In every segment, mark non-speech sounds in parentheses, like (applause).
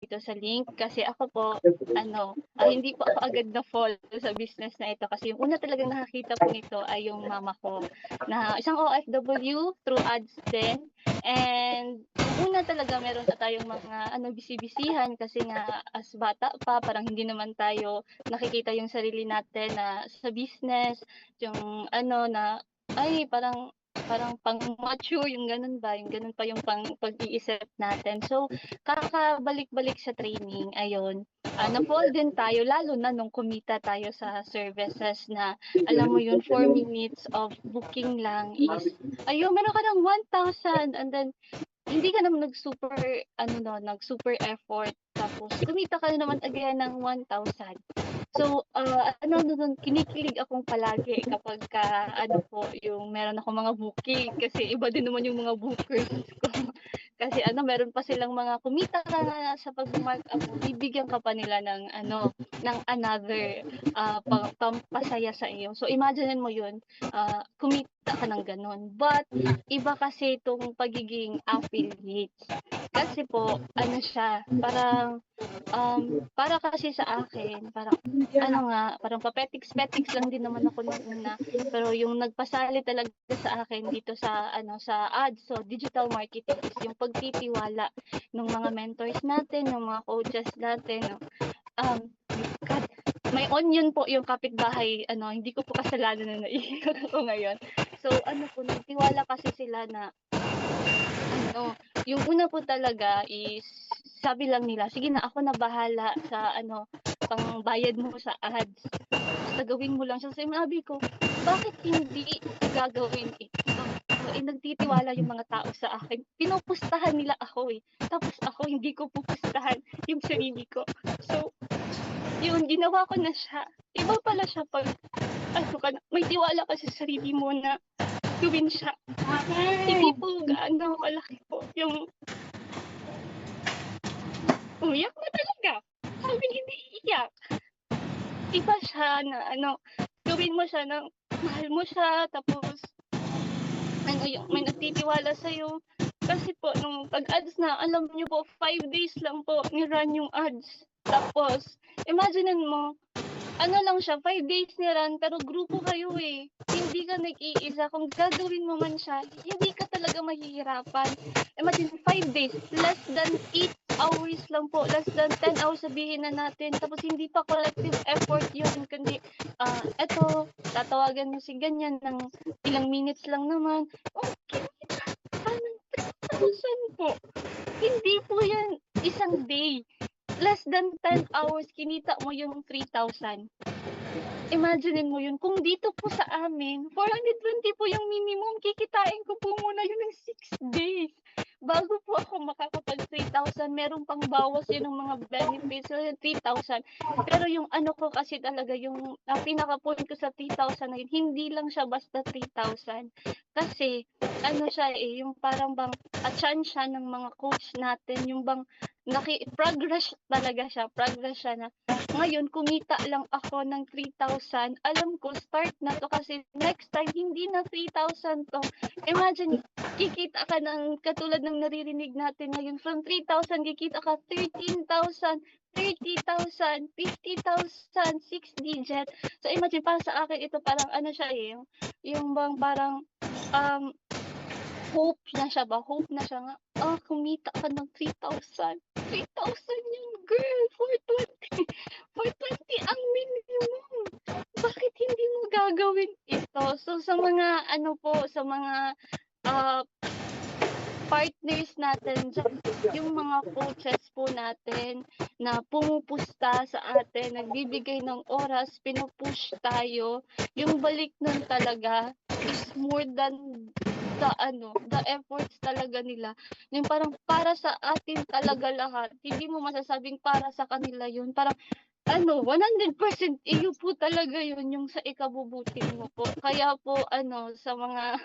dito sa link. Kasi ako po ano ah, hindi po ako agad na fall sa business na ito. Kasi yung una talagang nakakita po nito ay yung mama ko. Na isang OFW through ads din. And una talaga meron na tayong mga ano bisibisihan kasi nga as bata pa parang hindi naman tayo nakikita yung sarili natin na sa business. Yung ano na ay parang parang pang mature yung ganun ba? Yung ganun pa yung pang pag-iisip natin. So kakabalik-balik sa training ayun. Uh, na-fall din tayo lalo na nung kumita tayo sa services na alam mo yun 4 minutes of booking lang is ayun meron ka ng 1,000 and then hindi ka naman nag-super ano no nag-super effort. Tapos kumita ka na naman again ng 1,000 So, uh, ano doon, kinikilig akong palagi kapag ka, ano po, yung meron ako mga booking kasi iba din naman yung mga bookers ko. (laughs) kasi ano, meron pa silang mga kumita ka sa pag-mark up, bibigyan ka pa nila ng ano, ng another uh, pampasaya sa iyo. So, imagine mo yun, uh, kumita ka ng ganun. But, iba kasi itong pagiging affiliates. Kasi po, ano siya, parang, um, para kasi sa akin, parang ano nga, parang papetiks-petiks lang din naman ako nung una. Pero yung nagpasali talaga sa akin dito sa ano sa ads, so digital marketing is yung pagtitiwala ng mga mentors natin, ng mga coaches natin. No? Um, God, may onion po yung kapitbahay, ano, hindi ko po kasalanan na naiiyak ako ngayon. So, ano po, nagtiwala kasi sila na, ano, yung una po talaga is, sabi lang nila, sige na ako na bahala sa, ano, pang bayad mo sa ads. Basta gawin mo lang siya. Sabi ko, bakit hindi gagawin ito? Eh, nagtitiwala yung mga tao sa akin. Pinupustahan nila ako eh. Tapos ako, hindi ko pupustahan yung sarili ko. So, yun, ginawa ko na siya. Iba pala siya pag, ano ka na, may tiwala ka sa sarili mo na gawin siya. Hindi po gaano kalaki po yung umiyak na talaga. Sabi hindi iiyak. Iba siya na ano, gawin mo siya ng mahal mo siya, tapos ano yung may nagtitiwala sa'yo. Kasi po, nung pag-ads na, alam niyo po, 5 days lang po ni-run yung ads. Tapos, imagine mo, ano lang siya, 5 days ni-run, pero grupo kayo eh. Hindi ka nag-iisa. Kung gagawin mo man siya, hindi ka talaga mahihirapan. Imagine, 5 days, less than 8 hours lang po, less than 10 hours sabihin na natin. Tapos hindi pa collective effort yun, kundi, uh, eto, tatawagan mo si ganyan ng ilang minutes lang naman. Okay, parang 3,000 po. Hindi po yan isang day. Less than 10 hours, kinita mo yung 3,000. Imagine mo yun. Kung dito po sa amin, 420 po yung minimum, kikitain ko po muna yun ng 6 days bago po ako makakapag 3,000, meron pang bawas yun ng mga benefits, 3,000. Pero yung ano ko kasi talaga, yung uh, pinaka-point ko sa 3,000 na yun, hindi lang siya basta 3,000. Kasi, ano siya eh, yung parang bang, atchan siya ng mga coach natin, yung bang, naki progress talaga siya, progress siya na ngayon kumita lang ako ng 3,000. Alam ko start na to kasi next time hindi na 3,000 to. Imagine kikita ka ng katulad ng naririnig natin ngayon from 3,000 kikita ka 13,000 30,000, 50,000, 6 digit. So imagine para sa akin ito parang ano siya eh, yung, yung bang parang um hope na siya ba? Hope na siya nga. Ah, kumita ka ng 3,000. 3,000 yun, girl. 420. 420 (laughs) ang minimum. Bakit hindi mo gagawin ito? So, sa mga, ano po, sa mga uh, partners natin, yung mga coaches po natin na pumupusta sa atin, nagbibigay ng oras, pinupush tayo, yung balik nun talaga is more than the ano, the efforts talaga nila. Yung parang para sa atin talaga lahat. Hindi mo masasabing para sa kanila yun. Parang ano, 100% iyo po talaga yun yung sa ikabubuti mo po. Kaya po ano sa mga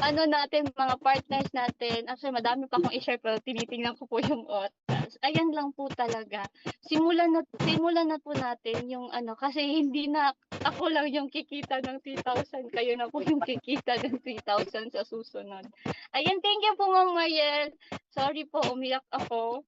ano natin, mga partners natin, actually madami pa akong i-share pero tinitingnan ko po yung oras. Ayan lang po talaga. Simulan na, simulan na po natin yung ano, kasi hindi na ako lang yung kikita ng 3,000, kayo na po yung kikita ng 3,000 sa susunod. Ayan, thank you po Ma'am Mariel. Sorry po, umiyak ako.